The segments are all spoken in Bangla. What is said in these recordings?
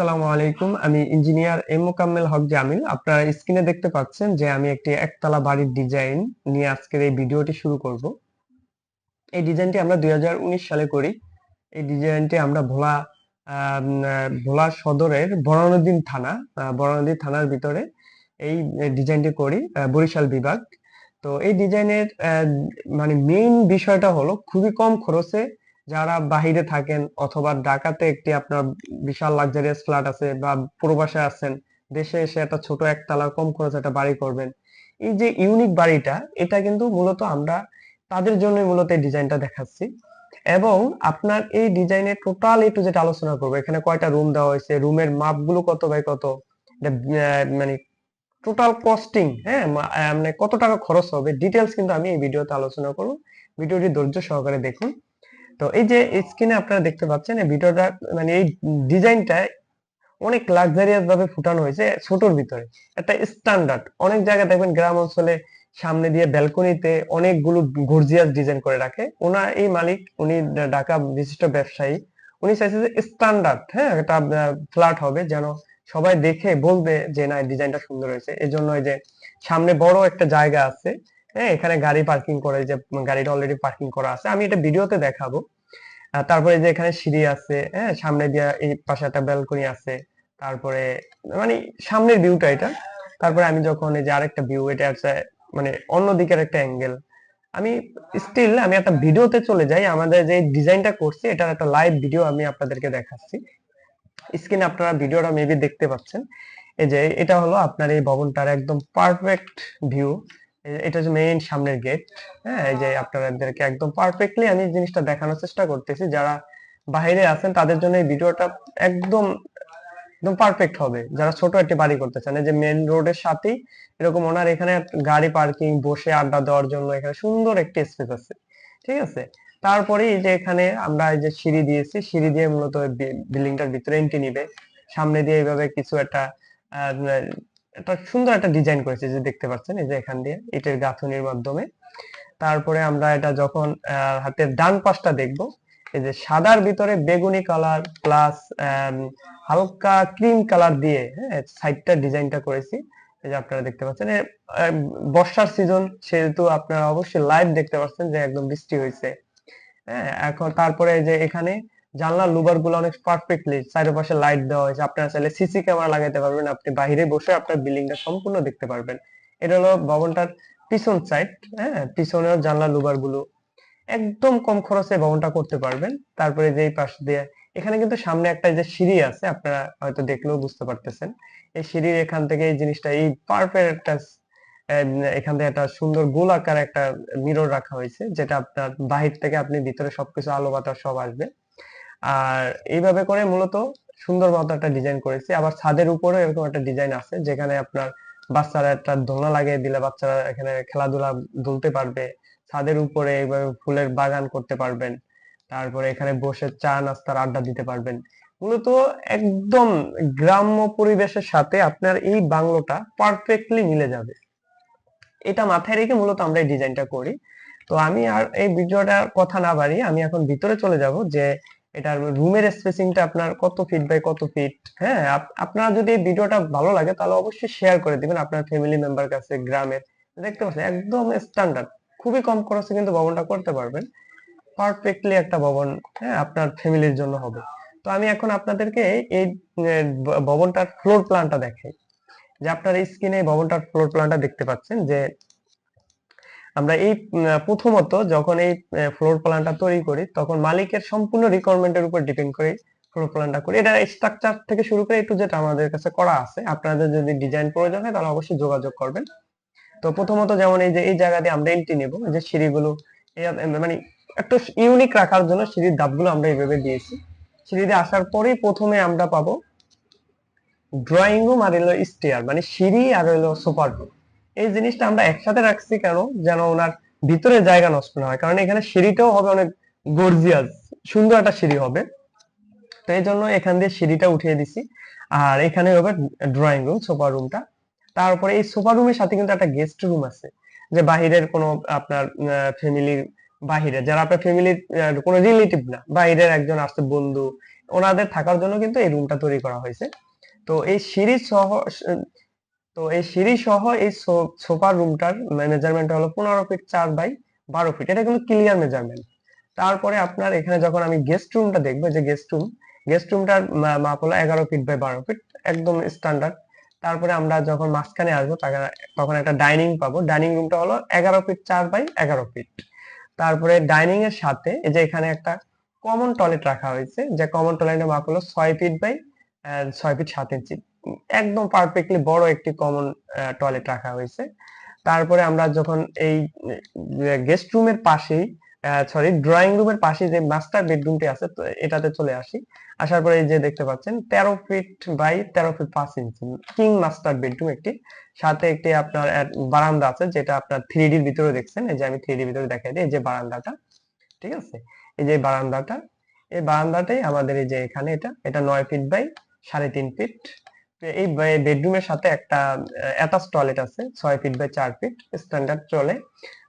আসসালামু আলাইকুম। আমি ইঞ্জিনিয়ার এম মোকাম্মেল হক জামিল। আপনারা স্ক্রিনে দেখতে পাচ্ছেন যে আমি একটি একতলা বাড়ির ডিজাইন নিয়ে আজকের এই ভিডিওটি শুরু করব। এই ডিজাইনটি আমরা দুই সালে করি। এই ডিজাইনটি আমরা ভোলা ভোলা সদরের বরানউদ্দিন থানা আহ, বরানউদ্দিন থানার ভিতরে এই ডিজাইনটি করি বরিশাল বিভাগ। তো এই ডিজাইনের মানে মেইন বিষয়টা হলো খুবই কম খরচে যারা বাহিরে থাকেন অথবা ঢাকাতে একটি আপনার বিশাল লাক্সারিয়াস ফ্ল্যাট আছে বা প্রবাসে আছেন, দেশে এসে একটা ছোট একতলা কম খরচে একটা বাড়ি করবেন। এই যে ইউনিক বাড়িটা, এটা কিন্তু মূলত আমরা তাদের জন্যই মূলত এই ডিজাইনটা দেখাচ্ছি। এবং আপনার এই ডিজাইনের টোটাল এ টু যেটা আলোচনা করব। এখানে কয়টা রুম দেওয়া হয়েছে রুমের মাপগুলো কত বাই কত? মানে টোটাল কস্টিং হ্যাঁ মানে কত টাকা খরচ হবে? ডিটেলস কিন্তু আমি এই ভিডিওতে আলোচনা করব। ভিডিওটি ধৈর্য সহকারে দেখুন। তো এই যে স্ক্রিনে আপনারা দেখতে পাচ্ছেন, এই ভিডিওটা মানে এই ডিজাইনটা অনেক লাক্সারিয়াস ভাবে ফুটানো হয়েছে ছোটর ভিতরে। একটা স্ট্যান্ডার্ড অনেক জায়গায় দেখবেন গ্রাম অঞ্চলে সামনে দিয়ে ব্যালকনিতে অনেকগুলো গর্জিয়াস ডিজাইন করে রাখে। ওনার এই মালিক, উনি ঢাকা বিশিষ্ট ব্যবসায়ী, উনি চাইছে যে স্ট্যান্ডার্ড হ্যাঁ একটা ফ্ল্যাট হবে যেন সবাই দেখে বলবে যে, না ডিজাইনটা সুন্দর হয়েছে। এই জন্য যে সামনে বড় একটা জায়গা আছে হ্যাঁ এখানে গাড়ি পার্কিং করে যে, গাড়িটা অলরেডি পার্কিং করা আছে। আমি এটা ভিডিওতে দেখাবো। তারপরে যে এখানে সিঁড়ি আছে হ্যাঁ সামনে দিয়ে এই পাশে একটা ব্যালকনি আছে। তারপরে মানে সামনের ভিউটা এটা। তারপরে আমি যখন এই যে আরেকটা ভিউ এটা আছে মানে অন্য দিকের একটা অ্যাঙ্গেল আমি স্টিল আমি একটা ভিডিওতে চলে যাই। আমাদের যে ডিজাইনটা করছি, এটার একটা লাইভ ভিডিও আমি আপনাদেরকে দেখাচ্ছি। স্ক্রিনে আপনারা ভিডিওটা মেবি দেখতে পাচ্ছেন। এই যে, এটা হলো আপনার এই ভবনটার একদম পারফেক্ট ভিউ এটা হচ্ছে মেইন সামনের গেট হ্যাঁ এই যে আপনাদেরকে একদম পারফেক্টলি আমি জিনিসটা দেখানোর চেষ্টা করতেছি। যারা বাইরে আছেন, তাদের জন্য এই ভিডিওটা একদম একদম পারফেক্ট হবে। যারা ছোট একটি বাড়ি করতে চান যে মেন রোডের সাথেই এরকম ওনার এখানে গাড়ি পার্কিং বসে আড্ডা দেওয়ার জন্য এখানে সুন্দর একটি স্পেস আছে। ঠিক আছে? তারপরে এই যে এখানে আমরা এই যে সিঁড়ি দিয়েছি, সিঁড়ি দিয়ে মূলত বিল্ডিংটার ভিতরে এন্ট্রি নিবে। সামনে দিয়ে এইভাবে কিছু একটা একটা সুন্দর একটা ডিজাইন করেছে যে দেখতে পাচ্ছেন, এই যে এখান দিয়ে ইটের গাঁথনির মাধ্যমে। তারপরে আমরা এটা যখন হাতের ডান পাশটা দেখব, এই যে সাদার ভিতরে বেগুনি কালার প্লাস হালকা ক্রিম কালার দিয়ে হ্যাঁ সাইডটা ডিজাইনটা করেছি। এই যে আপনারা দেখতে পাচ্ছেন বর্ষার সিজন সেহেতু আপনারা অবশ্যই লাইভ দেখতে পাচ্ছেন যে একদম বৃষ্টি হয়েছে হ্যাঁ এখন তারপরে যে এখানে জানলার লুবারগুলো অনেক পারফেক্টলি চারিপাশে লাইট দেওয়া হয়েছে। আপনারা চাইলে সিসি ক্যামেরা লাগাইতে পারবেন। আপনি বাইরে বসে আপনার বিল্ডিংটা সম্পূর্ণ দেখতে পারবেন। এটা হলো ভবনটার পিছন সাইড হ্যাঁ? পিছনেও জানলার লুবারগুলো একদম কম খরচে ভবনটা করতে পারবেন। তারপরে যে পাশ দিয়ে, এখানে কিন্তু সামনে একটা যে সিঁড়ি আছে, আপনারা হয়তো দেখলেও বুঝতে পারতেছেন। এই সিঁড়ির এখান থেকে এই জিনিসটা, এই পারফেক্ট একটা এখান থেকে একটা সুন্দর গোল আকার একটা মিরর রাখা হয়েছে, যেটা আপনার বাহির থেকে আপনি ভিতরে সবকিছু আলো বাতাস সব আসবে। আর এইভাবে করে মূলত সুন্দর মতো একটা ডিজাইন করেছি। আবার ছাদের উপরে এরকম একটা ডিজাইন আছে, যেখানে আপনার বাচ্চারা একটা দোলনা লাগিয়ে দিলে বাচ্চারা এখানে খেলাধুলা দুলতে পারবে। ছাদের উপরে এইভাবে ফুলের বাগান করতে পারবেন। তারপরে এখানে বসে চা নাস্তার আড্ডা দিতে পারবেন। মূলত একদম গ্রাম্য পরিবেশের সাথে আপনার এই বাংলোটা পারফেক্টলি মিলে যাবে। এটা মাথায় রেখে মূলত আমরা এই ডিজাইনটা করি। তো আমি আর এই ভিডিওটার কথা না বাড়িয়ে আমি এখন ভিতরে চলে যাব যে এটার রুমের স্পেসিংটা আপনার কত ফিট বাই কত ফিট হ্যাঁ আপ- আপনার যদি এই ভিডিওটা ভালো লাগে, তাহলে অবশ্যই শেয়ার করে দিবেন আপনার ফ্যামিলি মেম্বার কাছে, গ্রামের। দেখতে পাচ্ছেন, একদম স্ট্যান্ডার্ড খুবই কম খরচে কিন্তু ভবনটা করতে পারবেন। পারফেক্টলি একটা ভবন হ্যাঁ আপনার ফ্যামিলির জন্য হবে। তো আমি এখন আপনাদেরকে এই ভবনটার ফ্লোর প্ল্যানটা দেখাই। যে আপনার স্ক্রিনে ভবনটার ফ্লোর প্ল্যানটা দেখতে পাচ্ছেন যে আমরা এই প্রথমত যখন এই ফ্লোর প্ল্যানটা তৈরি করি, তখন মালিকের সম্পূর্ণ রিকোয়ারমেন্টের উপর ডিপেন্ড করে ফ্লোর প্ল্যানটা করি। এটা স্ট্রাকচার থেকে শুরু করে একটু যেটা আমাদের কাছে করা আছে। আপনাদের যদি ডিজাইন প্রয়োজন হয়, তাহলে অবশ্যই যোগাযোগ করবেন। তো প্রথমত যেমন এই যে, এই জায়গা দিয়ে আমরা এন্ট্রি নেব যে সিঁড়িগুলো মানে একটু ইউনিক রাখার জন্য সিঁড়ির ধাপগুলো আমরা এইভাবে দিয়েছি। সিঁড়ি দিয়ে আসার পরেই প্রথমে আমরা পাবো ড্রয়িং রুম আর হলো স্টেয়ার মানে সিঁড়ি আর হলো সুপার রুম এই জিনিসটা আমরা একসাথে রাখছি কেন? যেন ওনার ভিতরে জায়গা নষ্ট না হয়। কারণ এখানে সিঁড়িটাও হবে অনেক গর্জিয়াস সুন্দর একটা সিঁড়ি হবে। তো এই জন্য এখান দিয়ে সিঁড়িটা উঠিয়ে দিছি। আর এখানে হবে ড্রয়িং রুম সোফা রুমটা তারপরে এই সোফা রুমের সাথে কিন্তু একটা গেস্ট রুম আছে। যে বাহিরের কোনো আপনার ফ্যামিলির বাহিরে। যারা আপনার ফ্যামিলির কোনো রিলেটিভ না, বাইরের একজন আসছে বন্ধু, ওনাদের থাকার জন্য কিন্তু এই রুমটা তৈরি করা হয়েছে। তো এই সিঁড়ি সহ তো এই সিঁড়ি সহ এই সোফার রুমটার মেজারমেন্ট হলো পনেরো ফিট চার বাই বারো ফিট এটা কিন্তু ক্লিয়ার মেজারমেন্ট তারপরে আপনার এখানে যখন আমি গেস্ট রুমটা দেখব যে গেস্ট রুম গেস্ট রুমটার মাপ হলো এগারো ফিট বাই বারো ফিট একদম স্ট্যান্ডার্ড তারপরে আমরা যখন মাঝখানে আসব তখন একটা ডাইনিং পাবো। ডাইনিং রুমটা হলো এগারো ফিট চার বাই এগারো ফিট তারপরে ডাইনিং এর সাথে এই যে এখানে একটা কমন টয়লেট রাখা হয়েছে। যে কমন টয়লেটের মাপ হলো ছয় ফিট বাই ছয় ফিট সাত ইঞ্চি একদম পারফেক্টলি বড় একটি কমন টয়লেট রাখা হয়েছে। তারপরে আমরা যখন এই গেস্ট রুমের পাশেই সরি ড্রয়িং রুমের পাশে যে মাস্টার বেডরুমটি আছে, তো এটাতে চলে আসি। আসার পরে এই যে দেখতে পাচ্ছেন, তেরো ফিট বাই তেরো ফিট পাঁচ ইঞ্চি কিং মাস্টার বেডরুম একটি। সাথে একটি আপনার বারান্দা আছে, যেটা আপনার থ্রি ডির ভিতরে দেখছেন। এই যে আমি থ্রি ডির ভিতরে দেখাই দিই, এই যে বারান্দাটা, ঠিক আছে? এই যে বারান্দাটা, এই বারান্দাটাই আমাদের এই যে এখানে এটা এটা নয় ফিট বাই সাড়ে তিন ফিট এই বেডরুমের সাথে একটা অ্যাটাচ টয়লেট আছে, ছয় ফিট বাই চার ফিট স্ট্যান্ডার্ড চলে।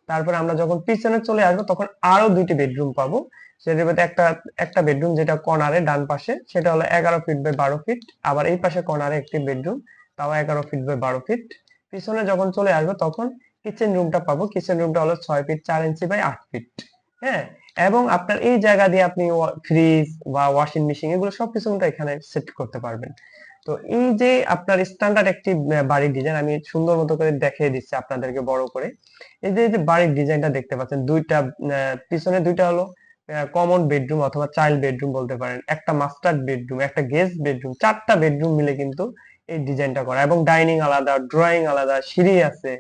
তারপর আমরা যখন পিছনে চলে আসব, তখন আরও দুইটি বেডরুম পাবো। সেটার মধ্যে একটা একটা বেডরুম যেটা কর্নারে, ডান পাশে, সেটা হলো এগারো ফিট বাই বারো ফিট আবার এই পাশে কর্নারে একটি বেডরুম তাও এগারো ফিট বাই বারো ফিট পিছনে যখন চলে আসব, তখন কিচেন রুমটা পাবো। কিচেন রুমটা হলো ছয় ফিট চার ইঞ্চি বাই আট ফিট হ্যাঁ? এবং আপনার এই জায়গা দিয়ে আপনি ফ্রিজ বা ওয়াশিং মেশিন এগুলো সবকিছু এখানে সেট করতে পারবেন। তো এই যে আপনার স্ট্যান্ডার্ড একটি বাড়ির ডিজাইন আমি সুন্দর মতো করে দেখিয়ে দিচ্ছি আপনাদেরকে বড় করে। এই যে বাড়ির ডিজাইনটা দেখতে পাচ্ছেন, দুইটা পিছনে দুইটা হলো কমন বেডরুম অথবা চাইল্ড বেডরুম বলতে পারেন, একটা মাস্টার বেডরুম একটা গেস্ট বেডরুম চারটা বেডরুম মিলে কিন্তু এই ডিজাইনটা করা। এবং ডাইনিং আলাদা ড্রয়িং আলাদা, সিঁড়ি আছে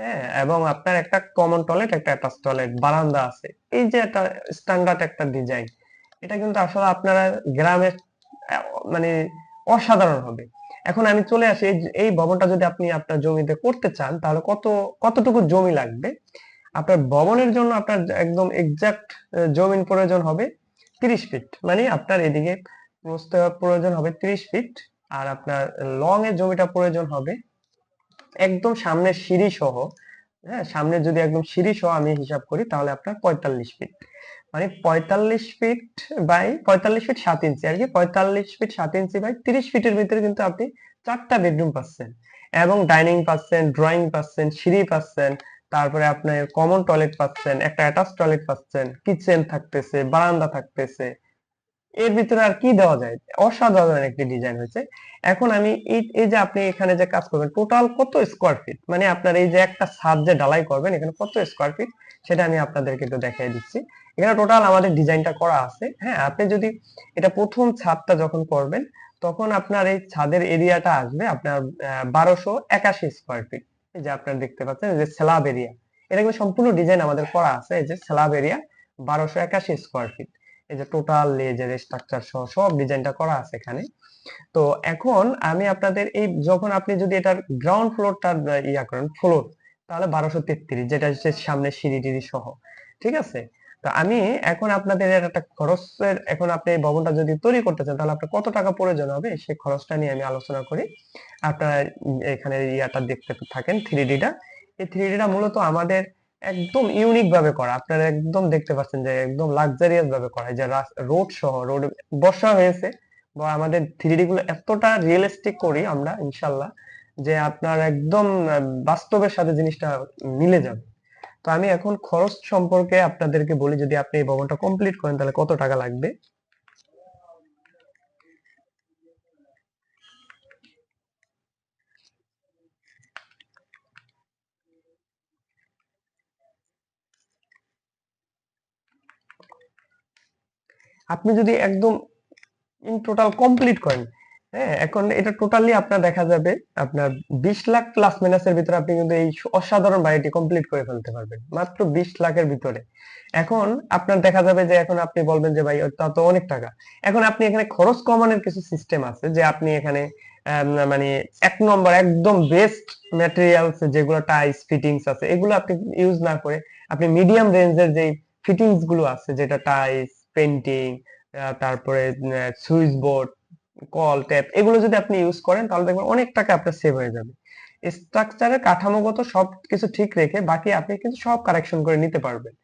হ্যাঁ এবং আপনার একটা কমন টয়লেট একটা অ্যাটাচ টয়লেট বারান্দা আছে। এই যে একটা স্ট্যান্ডার্ড একটা ডিজাইন এটা কিন্তু আসলে আপনারা গ্রামের মানে অসাধারণ হবে। এখন আমি চলে আসি, এই ভবনটা যদি আপনি আপনার জমিতে করতে চান, তাহলে কত, কতটুকু জমি লাগবে? আপনার ভবনের জন্য আপনার একদম এক্সাক্ট জমিন প্রয়োজন হবে তিরিশ ফিট মানে আপনার এদিকে প্রস্থ প্রয়োজন হবে তিরিশ ফিট আর আপনার লং এর জমিটা প্রয়োজন হবে একদম সামনে সিঁড়ি সহ হ্যাঁ সামনে যদি একদম সিঁড়ি সহ আমি হিসাব করি, তাহলে আপনার পঁয়তাল্লিশ ফিট মানে পঁয়তাল্লিশ ফিট বাই পঁয়তাল্লিশ ফিট সাত ইঞ্চি আর কি পঁয়তাল্লিশ ফিট সাত ইঞ্চি বাই তিরিশ ফিটের ভিতরে কিন্তু আপনি চারটা বেডরুম পাচ্ছেন। এবং ডাইনিং পাচ্ছেন ড্রয়িং পাচ্ছেন, সিঁড়ি পাচ্ছেন, তারপরে আপনার কমন টয়লেট পাচ্ছেন, একটা অ্যাটাচ টয়লেট পাচ্ছেন কিচেন থাকতেছে, বারান্দা থাকতেছে এর ভিতরে আর কি দেওয়া যায়? অসাধারণ একটি ডিজাইন হয়েছে। এখন আমি এই যে আপনি এখানে যে কাজ করবেন টোটাল কত স্কোয়ার ফিট মানে আপনার এই যে একটা ছাদ যে ঢালাই করবেন, এখানে কত স্কোয়ার ফিট সেটা আমি আপনাদেরকে একটু দেখাই দিচ্ছি। এখানে টোটাল আমাদের ডিজাইনটা করা আছে। হ্যাঁ আপনি যদি এটা প্রথম ছাদটা যখন করবেন, তখন আপনার এই ছাদের এরিয়াটা আসবে আপনার বারোশো একাশি স্কোয়ার ফিট এই যে আপনারা দেখতে পাচ্ছেন যে স্ল্যাব এরিয়া এটা কিন্তু সম্পূর্ণ ডিজাইন আমাদের করা আছে, এই যে স্ল্যাব এরিয়া বারোশো একাশি স্কোয়ার ফিট এই যে টোটাল লেজের স্ট্রাকচার সহ সব ডিজাইনটা করা আছে এখানে। তো এখন আমি আপনাদের এই যখন আপনি যদি এটার গ্রাউন্ড ফ্লোরটা ইয়া করেন ফ্লোর তাহলে বারোশো তেত্রিশ, যেটা হচ্ছে সামনে সিঁড়ি সহ। ঠিক আছে? তো আমি এখন আপনাদের একটা খরচের, এখন আপনি এই ভবনটা যদি তৈরি করতে চান, তাহলে আপনার কত টাকা প্রয়োজন হবে? সেই খরচটা নিয়ে আমি আলোচনা করি। আপনারা এখানে ইয়াটা দেখতে থাকেন থ্রি ডিটা এই থ্রি ডিটা মূলত আমাদের একদম ইউনিক ভাবে করা। আপনারা একদম দেখতে পাচ্ছেন যে একদম লাক্সারিয়াস ভাবে করা। যে রোড সহ রোড বর্ষা হয়েছে বা আমাদের থ্রি গুলো এতটা রিয়েলিস্টিক করি আমরা, ইনশাল্লাহ, যে আপনার একদম বাস্তবের সাথে জিনিসটা মিলে যাবে। তো আমি এখন খরচ সম্পর্কে আপনাদেরকে বলি, যদি আপনি এই ভবনটা কমপ্লিট করেন, তাহলে কত টাকা লাগবে? আপনি যদি একদম ইন টোটাল কমপ্লিট করেন হ্যাঁ এখন এটা টোটালি আপনার দেখা যাবে, আপনার বিশ লাখ প্লাস মাইনাসের ভিতরে আপনি কিন্তু এই অসাধারণ বাড়িটি কমপ্লিট করে ফেলতে পারবেন, মাত্র বিশ লাখের ভিতরে। এখন আপনার দেখা যাবে যে এখন আপনি বলবেন যে ভাই তা তো অনেক টাকা। এখন আপনি এখানে খরচ কমানোর কিছু সিস্টেম আছে যে আপনি এখানে মানে এক নম্বর একদম বেস্ট ম্যাটেরিয়ালস যেগুলো টাইস ফিটিংস আছে, এগুলো আপনি ইউজ না করে আপনি মিডিয়াম রেঞ্জের যে ফিটিংসগুলো আছে, যেটা টাইস পেন্টিং তারপরে সুইচ বোর্ড কল ট্যাপ এগুলো যদি আপনি ইউজ করেন, তাহলে দেখবেন অনেক টাকা আপনার সেভ হয়ে যাবে। স্ট্রাকচারে কাঠামোগত সব কিছু ঠিক রেখে বাকি আপনি কিন্তু সব কারেকশন করে নিতে পারবেন।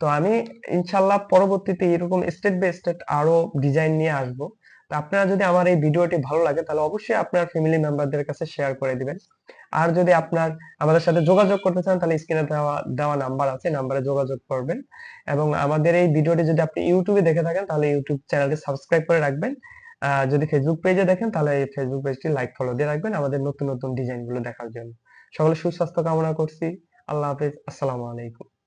তো আমি ইনশাল্লাহ পরবর্তীতে এরকম স্টেট বাই স্টেট আরও ডিজাইন নিয়ে আসব। তো আপনারা যদি আমার এই ভিডিওটি ভালো লাগে, তাহলে অবশ্যই আপনার ফ্যামিলি মেম্বারদের কাছে শেয়ার করে দিবেন। আর যদি আপনার আমাদের সাথে যোগাযোগ করতে চান, তাহলে স্ক্রিনে দেওয়া দেওয়া নাম্বার আছে নাম্বারে যোগাযোগ করবেন। এবং আমাদের এই ভিডিওটি যদি আপনি ইউটিউবে দেখে থাকেন, তাহলে ইউটিউব চ্যানেলটি সাবস্ক্রাইব করে রাখবেন। যদি ফেসবুক পেজে দেখেন, তাহলে এই ফেসবুক পেজটি লাইক ফলো দিয়ে রাখবেন আমাদের নতুন নতুন ডিজাইনগুলো দেখার জন্য। সকলে সুস্বাস্থ্য কামনা করছি। আল্লাহ হাফেজ। আসসালামু আলাইকুম।